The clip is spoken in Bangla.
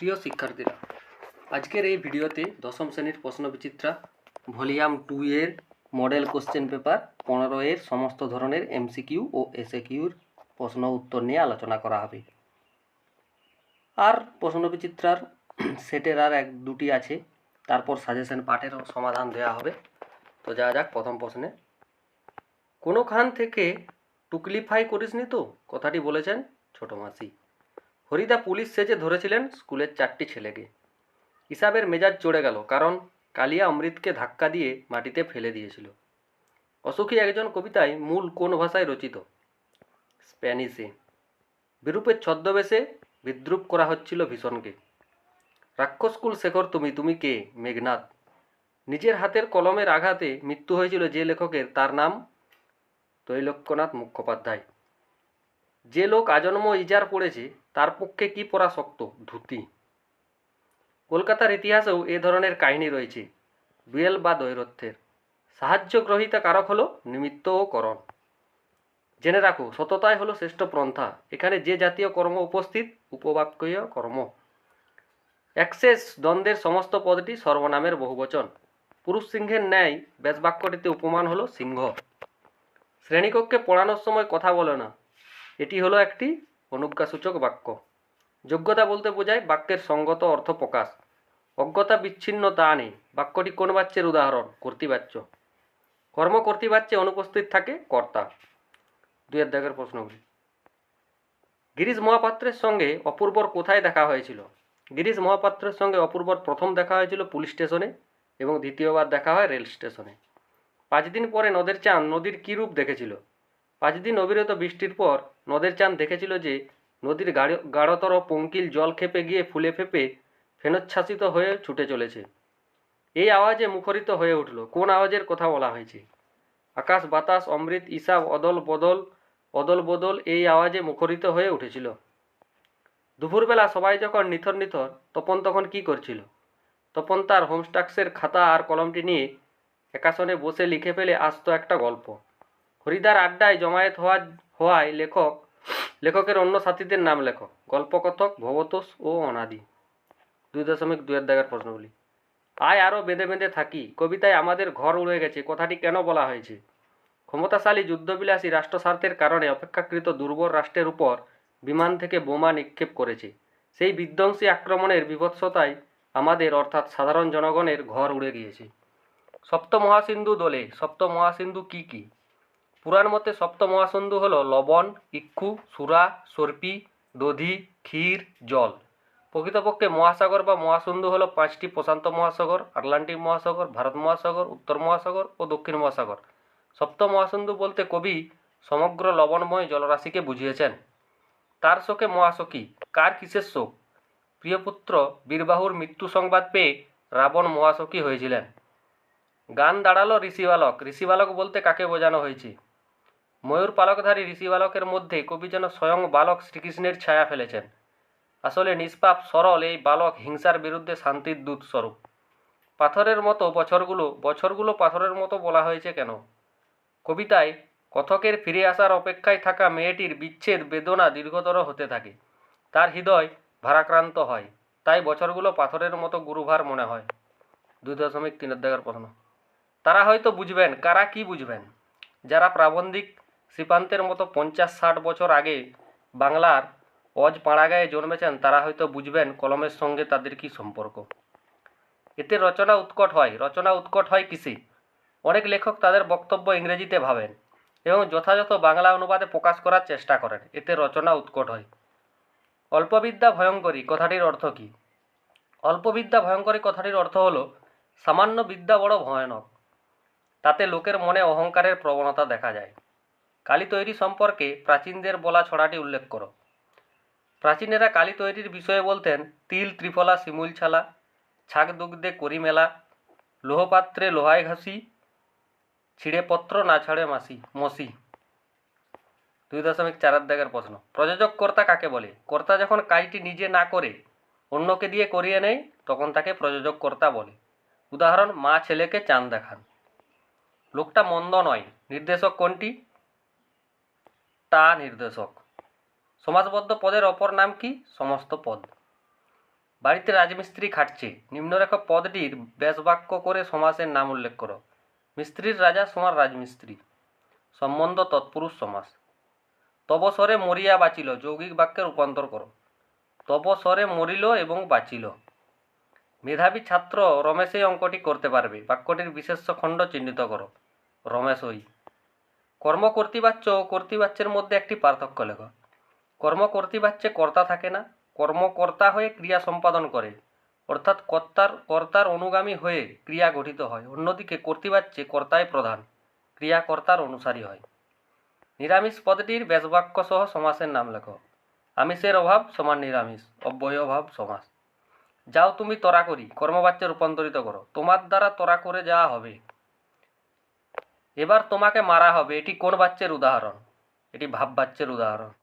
প্রিয় শিক্ষার্থীরা, আজকের এই ভিডিওতে দশম শ্রেণির প্রশ্ন বিচিত্রা ভলিউম টু এর মডেল কোশ্চেন পেপার, পনেরো এর সমস্ত ধরনের এমসিকিউ ও এসএকিউর প্রশ্ন উত্তর নিয়ে আলোচনা করা হবে। আর প্রশ্ন বিচিত্রার সেটের আর এক দুটি আছে, তারপর সাজেশন পাঠেরও সমাধান দেওয়া হবে। তো যা যাক প্রথম প্রশ্নে। কোনোখান থেকে টুকলিফাই করিসনি তো? কথাটি বলেছেন ছোট মাসি। হরিদা পুলিশ সেজে ধরেছিলেন স্কুলের চারটি ছেলেকে। হিসাবের মেজাজ চড়ে গেল, কারণ কালিয়া অমৃতকে ধাক্কা দিয়ে মাটিতে ফেলে দিয়েছিল। অসুখী একজন কবিতায় মূল কোন ভাষায় রচিত? স্প্যানিশে। বিরূপের ছদ্মবেশে বিদ্রুপ করা হচ্ছিল ভীষণকে। রাক্ষসকুল শেখর, তুমি তুমি কে? মেঘনাথ নিজের হাতের কলমের আঘাতে মৃত্যু হয়েছিল যে লেখকের, তার নাম তৈলক্যনাথ মুখোপাধ্যায়। যে লোক আজন্ম ইজার পড়েছে তার পক্ষে কি পরা শক্ত? ধুতি। কলকাতার ইতিহাসেও এ ধরনের কাহিনী রয়েছে। বিয়েল বা দৈরথ্যের সাহায্য গ্রহিতা কারক হলো নিমিত্ত ও করণ। জেনে রাখো, সততাই হলো শ্রেষ্ঠ পন্থা। এখানে যে জাতীয় কর্ম উপস্থিত, উপবাক্যীয় কর্ম। অ্যাক্সেস দ্বন্দ্বের সমস্ত পদটি সর্বনামের বহুবচন। পুরুষ সিংহের ন্যায় ব্যাসবাক্যটিতে উপমান হলো সিংহ। শ্রেণীকক্ষে পড়ানোর সময় কথা বলে না। এটি হলো একটি অনুজ্ঞাসূচক বাক্য। যোগ্যতা বলতে বোঝায় বাক্যের সঙ্গত অর্থ প্রকাশ। অজ্ঞতা বিচ্ছিন্ন তা নেই। বাক্যটি কোন বাচ্যের উদাহরণ? কর্তৃবাচ্য। কর্ম কর্তৃবাচ্যে অনুপস্থিত থাকে কর্তা। দুই দাগের প্রশ্নগুলি। গিরিশ মহাপাত্রের সঙ্গে অপূর্বর কোথায় দেখা হয়েছিল? গিরিশ মহাপাত্রের সঙ্গে অপূর্বর প্রথম দেখা হয়েছিল পুলিশ স্টেশনে এবং দ্বিতীয়বার দেখা হয় রেল স্টেশনে। পাঁচ দিন পরে নদের চাঁদ নদীর কী রূপ দেখেছিল? পাঁচ দিন অবিরত বৃষ্টির পর নদের চাঁদ দেখেছিল যে নদীর গাঢ় গাঢ়তর পঙ্কিল জল খেপে গিয়ে ফুলে ফেপে ফেনোচ্ছ্বাসিত হয়ে ছুটে চলেছে। এই আওয়াজে মুখরিত হয়ে উঠল। কোন আওয়াজের কথা বলা হয়েছে? আকাশ, বাতাস, অমৃত ইসাব অদল বদল অদল বদল এই আওয়াজে মুখরিত হয়ে উঠেছিল। দুপুরবেলা সবাই যখন নিথর নিথর, তপন তখন কি করছিল? তপন তার হোমস্টাক্সের খাতা আর কলমটি নিয়ে একাসনে বসে লিখে ফেলে আসতো একটা গল্প। হরিদার আড্ডায় জমায়েত হওয়া, হওয়ায় লেখক, লেখকের অন্য সাথীদের নাম লেখক, গল্পকথক, ভবতোষ ও অনাদি। দুই দশমিক দুয়ের দাগের প্রশ্নগুলি আয় আরও বেঁধে বেঁধে থাকি, কবিতায় আমাদের ঘর উড়ে গেছে, কথাটি কেন বলা হয়েছে? ক্ষমতাশালী যুদ্ধবিলাসী রাষ্ট্রস্বার্থের কারণে অপেক্ষাকৃত দুর্বল রাষ্ট্রের উপর বিমান থেকে বোমা নিক্ষেপ করেছে। সেই বিধ্বংসী আক্রমণের বিভৎসতায় আমাদের, অর্থাৎ সাধারণ জনগণের ঘর উড়ে গিয়েছে। সপ্ত মহাসিন্ধু দলে সপ্ত মহাসিন্ধু কি কি? পুরাণ মতে সপ্ত মহাসন্ধু হল লবণ, ইক্ষু, সুরা, সর্পি, দধি, ক্ষীর, জল। প্রকৃতপক্ষে মহাসাগর বা মহাসন্ধু হল পাঁচটি প্রশান্ত মহাসাগর, আটলান্টিক মহাসাগর, ভারত মহাসাগর, উত্তর মহাসাগর ও দক্ষিণ মহাসাগর। সপ্ত মহাসিন্ধু বলতে কবি সমগ্র লবণময় জলরাশিকে বুঝিয়েছেন। তার শোকে মহাশোকী কার কিসের শোক? প্রিয়পুত্র বীরবাহুর মৃত্যু সংবাদ পেয়ে রাবণ মহাশোকী হয়েছিলেন। গান দাঁড়াল ঋষিবালক। ঋষিবালক বলতে কাকে বোঝানো হয়েছে? ময়ূর পালকধারী ঋষিবালকের মধ্যে কবি যেন স্বয়ং বালক শ্রীকৃষ্ণের ছায়া ফেলেছেন। আসলে নিষ্পাপ, সরল এই বালক হিংসার বিরুদ্ধে শান্তির দূত স্বরূপ পাথরের মতো বছরগুলো বছরগুলো পাথরের মতো বলা হয়েছে কেন? কবিতায়, কথকের ফিরে আসার অপেক্ষায় থাকা মেয়েটির বিচ্ছেদ বেদনা দীর্ঘতর হতে থাকে। তার হৃদয় ভারাক্রান্ত হয়, তাই বছরগুলো পাথরের মতো গুরুভার মনে হয়। দুই দশমিক তিনের দেখার প্রশ্ন। তারা হয়তো বুঝবেন, কারা কি বুঝবেন? যারা প্রাবন্ধিক শ্রীপান্তের মতো পঞ্চাশ ষাট বছর আগে বাংলার অজ পাড়াগায়ে জন্মেছেন, তারা হয়তো বুঝবেন কলমের সঙ্গে তাদের কি সম্পর্ক। এতে রচনা উৎকট হয়। রচনা উৎকট হয় কিসে? অনেক লেখক তাদের বক্তব্য ইংরেজিতে ভাবেন এবং যথাযথ বাংলা অনুবাদে প্রকাশ করার চেষ্টা করেন। এতে রচনা উৎকট হয়। অল্পবিদ্যা ভয়ঙ্করী কথাটির অর্থ কী? অল্পবিদ্যা ভয়ঙ্করী কথাটির অর্থ হলো, সামান্য বিদ্যা বড় ভয়ানক। তাতে লোকের মনে অহংকারের প্রবণতা দেখা যায়। কালি তৈরি সম্পর্কে প্রাচীনদের বলা ছড়াটি উল্লেখ করো। প্রাচীনেরা কালি তৈরির বিষয়ে বলতেন, তিল, ত্রিফলা, শিমুল ছালা ছাগ দুগ্ধে করি মেলা, লোহপাত্রে লোহায় ঘাসি ছিঁড়ে পত্র না ছাড়ে মাসি, মসি। দুই দশমিক চারের দাগের প্রশ্ন, প্রযোজক কর্তা কাকে বলে? কর্তা যখন কাজটি নিজে না করে অন্যকে দিয়ে করিয়ে নেয়, তখন তাকে প্রযোজক কর্তা বলে। উদাহরণ, মা ছেলেকে চাঁদ দেখান। লোকটা মন্দ নয়, নির্দেশক কোনটি? টা নির্দেশক। সমাজবদ্ধ পদের অপর নাম কি? সমস্ত পদ। বাড়িতে রাজমিস্ত্রি খাটছে। নিম্নরেখা পদটির ব্যাসবাক্য করে সমাসের নাম উল্লেখ করো। মিস্ত্রির রাজা সমান রাজমিস্ত্রি। সম্বন্ধ তৎপুরুষ সমাস। তবসরে মরিয়া বাঁচিল, যৌগিক বাক্যে রূপান্তর করো। তপস্বরে মরিল এবং বাঁচিল। মেধাবী ছাত্র রমেশ এই অঙ্কটি করতে পারবে। বাক্যটির বিশেষ্য খণ্ড চিহ্নিত করো। রমেশ ওই। কর্ম কর্তৃবাচ্য ও কর্তৃবাচ্যের মধ্যে একটি পার্থক্য লেখ। কর্ম কর্তৃবাচ্যে কর্তা থাকে না কর্মকর্তা হয়ে ক্রিয়া সম্পাদন করে। অর্থাৎ কর্তার কর্তার অনুগামী হয়ে ক্রিয়া গঠিত হয়। অন্যদিকে কর্তৃবাচ্যে কর্তাই প্রধান ক্রিয়া কর্তার অনুসারী হয়। নিরামিষ পদটির ব্যাসবাক্য সহ সমাসের নাম লেখ। আমিষের অভাব সমান নিরামিষ, অব্যয় অভাব সমাস। যাও তুমি তরা করি, কর্মবাচ্যে রূপান্তরিত করো। তোমার দ্বারা তরা করে যাওয়া হবে। এবার তোমাকে মারা হবে। এটি কোন বাচ্চের উদাহরণ? এটি ভাব বাচ্চের উদাহরণ।